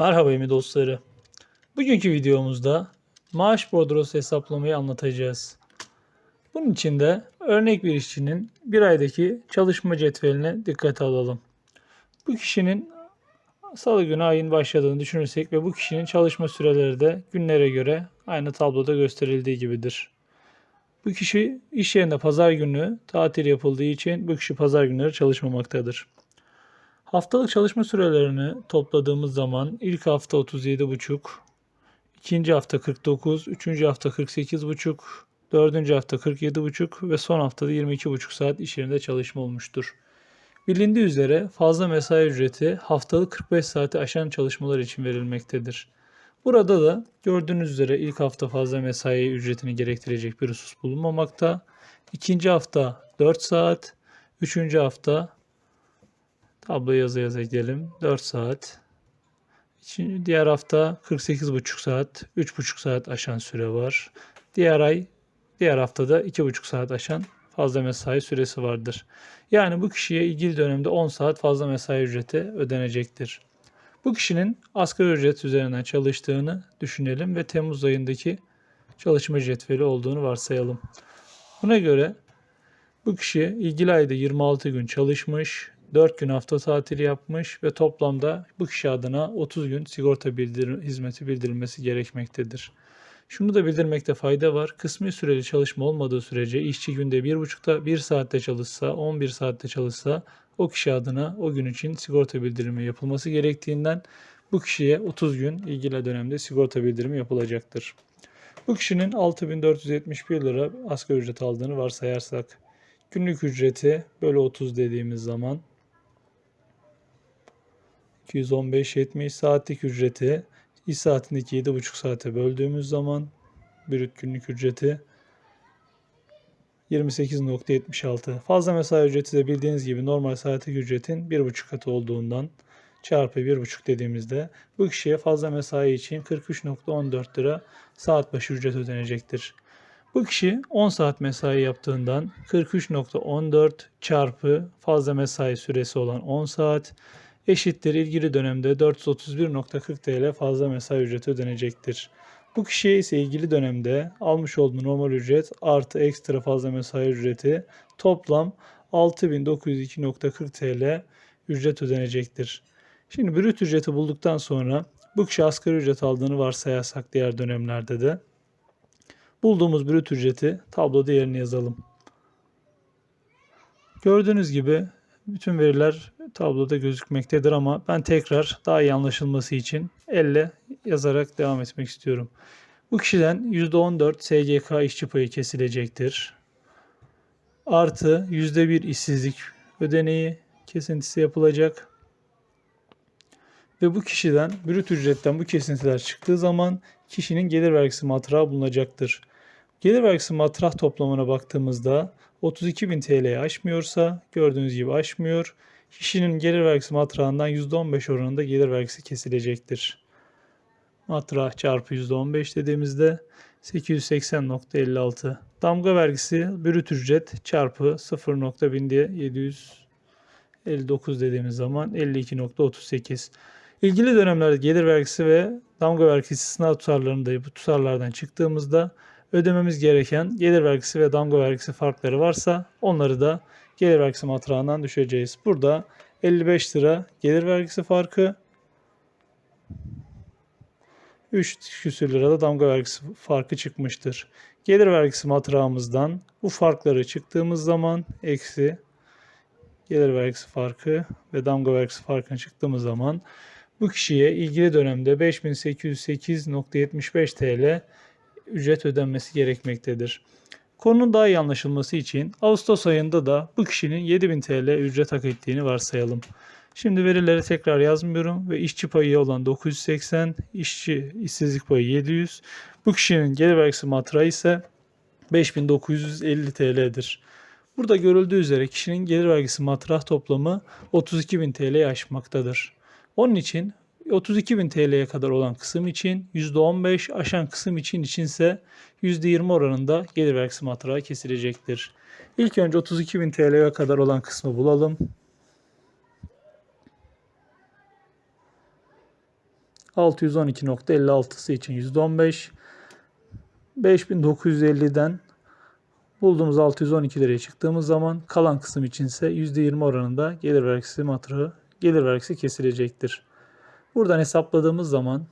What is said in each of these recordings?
Merhaba Emi dostları. Bugünkü videomuzda maaş bordrosu hesaplamayı anlatacağız. Bunun için de örnek bir işçinin bir aydaki çalışma cetveline dikkate alalım. Bu kişinin salı günü ayın başladığını düşünürsek ve bu kişinin çalışma süreleri de günlere göre aynı tabloda gösterildiği gibidir. Bu kişi iş yerinde pazar günü tatil yapıldığı için bu kişi pazar günleri çalışmamaktadır. Haftalık çalışma sürelerini topladığımız zaman ilk hafta 37,5, ikinci hafta 49, üçüncü hafta 48,5, dördüncü hafta 47,5 ve son haftada 22,5 saat iş yerinde çalışma olmuştur. Bilindiği üzere fazla mesai ücreti haftalık 45 saati aşan çalışmalar için verilmektedir. Burada da gördüğünüz üzere ilk hafta fazla mesai ücretini gerektirecek bir husus bulunmamakta. İkinci hafta 4 saat, üçüncü hafta Tablo yaza yaza gidelim. 4 saat. Şimdi diğer hafta 48,5 saat, 3,5 saat aşan süre var. Diğer ay, diğer haftada 2,5 saat aşan fazla mesai süresi vardır. Yani bu kişiye ilgili dönemde 10 saat fazla mesai ücreti ödenecektir. Bu kişinin asgari ücret üzerinden çalıştığını düşünelim ve Temmuz ayındaki çalışma cetveli olduğunu varsayalım. Buna göre bu kişi ilgili ayda 26 gün çalışmış, 4 gün hafta tatili yapmış ve toplamda bu kişi adına 30 gün sigorta bildirim, hizmeti bildirilmesi gerekmektedir. Şunu da bildirmekte fayda var. Kısmi süreli çalışma olmadığı sürece işçi günde 1,5'ta 1 saatte çalışsa, 11 saatte çalışsa o kişi adına o gün için sigorta bildirimi yapılması gerektiğinden bu kişiye 30 gün ilgili dönemde sigorta bildirimi yapılacaktır. Bu kişinin 6471 lira asgari ücret aldığını varsayarsak günlük ücreti bölü 30 dediğimiz zaman 215-70 saatlik ücreti iş saatindeki 7,5 saate böldüğümüz zaman brüt günlük ücreti 28.76. Fazla mesai ücreti de bildiğiniz gibi normal saatlik ücretin 1,5 katı olduğundan çarpı 1,5 dediğimizde bu kişiye fazla mesai için 43.14 lira saat başı ücret ödenecektir. Bu kişi 10 saat mesai yaptığından 43.14 çarpı fazla mesai süresi olan 10 saat eşittir ilgili dönemde 431.40 TL fazla mesai ücreti ödenecektir. Bu kişiye ise ilgili dönemde almış olduğu normal ücret artı ekstra fazla mesai ücreti toplam 6902.40 TL ücret ödenecektir. Şimdi brüt ücreti bulduktan sonra bu kişi asgari ücret aldığını varsayarsak diğer dönemlerde de bulduğumuz brüt ücreti tabloda yerine yazalım. Gördüğünüz gibi bütün veriler tabloda gözükmektedir ama ben tekrar daha iyi anlaşılması için elle yazarak devam etmek istiyorum. Bu kişiden %14 SGK işçi payı kesilecektir. Artı %1 işsizlik ödeneği kesintisi yapılacak. Ve bu kişiden brüt ücretten bu kesintiler çıktığı zaman kişinin gelir vergisi matrağı bulunacaktır. Gelir vergisi matrah toplamına baktığımızda 32.000 TL'yi aşmıyorsa gördüğünüz gibi aşmıyor. Kişinin gelir vergisi matrağından %15 oranında gelir vergisi kesilecektir. Matrah çarpı %15 dediğimizde 880.56. Damga vergisi brüt ücret çarpı 0.1000 diye 759 dediğimiz zaman 52.38. İlgili dönemlerde gelir vergisi ve damga vergisi sınav tutarlarında bu tutarlardan çıktığımızda ödememiz gereken gelir vergisi ve damga vergisi farkları varsa onları da gelir vergisi matrağından düşeceğiz. Burada 55 lira gelir vergisi farkı 3 küsür lirada damga vergisi farkı çıkmıştır. Gelir vergisi matrağımızdan bu farkları çıktığımız zaman eksi gelir vergisi farkı ve damga vergisi farkını çıktığımız zaman bu kişiye ilgili dönemde 5808.75 TL ücret ödenmesi gerekmektedir. Konunun daha iyi anlaşılması için Ağustos ayında da bu kişinin 7000 TL ücret hak ettiğini varsayalım. Şimdi verileri tekrar yazmıyorum ve işçi payı olan 980, işçi işsizlik payı 700. Bu kişinin gelir vergisi matrağı ise 5950 TL'dir. Burada görüldüğü üzere kişinin gelir vergisi matrah toplamı 32.000 TL'yi aşmaktadır. Onun için 32.000 TL'ye kadar olan kısım için %15 aşan kısım için içinse %20 oranında gelir vergisi matrağı kesilecektir. İlk önce 32.000 TL'ye kadar olan kısmı bulalım. 612.56'sı için %15. 5950'den bulduğumuz 612 liraya çıktığımız zaman kalan kısım içinse %20 oranında gelir vergisi matrağı, gelir vergisi kesilecektir. Buradan hesapladığımız zaman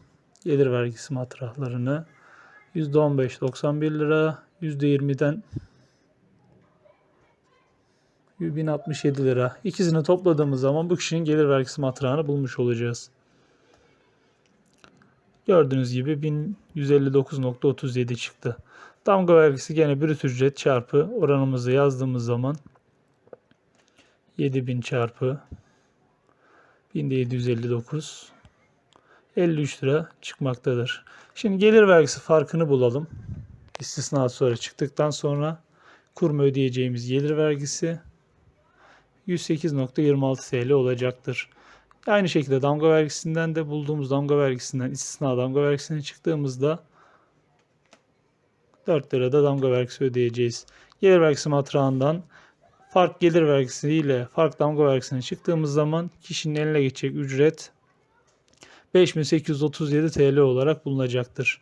gelir vergisi matrahlarını %15 91 lira, %20'den 1067 lira. İkisini topladığımız zaman bu kişinin gelir vergisi matrağını bulmuş olacağız. Gördüğünüz gibi 1159.37 çıktı. Damga vergisi gene brüt ücret çarpı oranımızı yazdığımız zaman 7000 çarpı 1759 53 lira çıkmaktadır. Şimdi gelir vergisi farkını bulalım. İstisnat sonra çıktıktan sonra kurma ödeyeceğimiz gelir vergisi 108.26 TL olacaktır. Aynı şekilde damga vergisinden de bulduğumuz damga vergisinden istisna damga vergisine çıktığımızda 4 lirada damga vergisi ödeyeceğiz. Gelir vergisi matrağından fark gelir vergisi ile fark damga vergisine çıktığımız zaman kişinin eline geçecek ücret 5837 TL olarak bulunacaktır.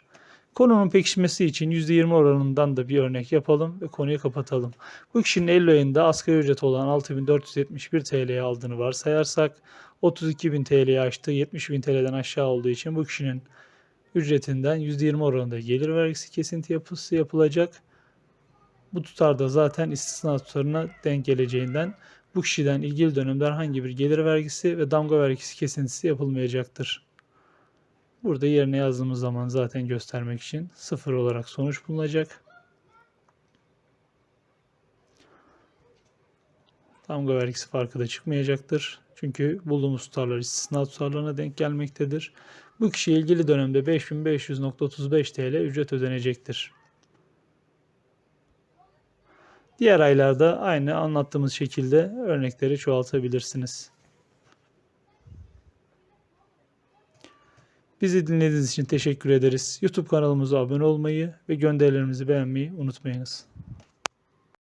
Konunun pekişmesi için %20 oranından da bir örnek yapalım ve konuyu kapatalım. Bu kişinin Eylül ayında asgari ücret olan 6471 TL'ye aldığını varsayarsak 32.000 TL'ye aştığı 70.000 TL'den aşağı olduğu için bu kişinin ücretinden %20 oranında gelir vergisi kesinti yapısı yapılacak. Bu tutar da zaten istisna tutarına denk geleceğinden bu kişiden ilgili dönemde herhangi bir gelir vergisi ve damga vergisi kesintisi yapılmayacaktır. Burada yerine yazdığımız zaman zaten göstermek için sıfır olarak sonuç bulunacak. Damga vergisi farkı da çıkmayacaktır. Çünkü bulduğumuz tutarlar istisna tutarlarına denk gelmektedir. Bu kişiye ilgili dönemde 5500.35 TL ücret ödenecektir. Diğer aylarda aynı anlattığımız şekilde örnekleri çoğaltabilirsiniz. Bizi dinlediğiniz için teşekkür ederiz. YouTube kanalımıza abone olmayı ve gönderilerimizi beğenmeyi unutmayınız.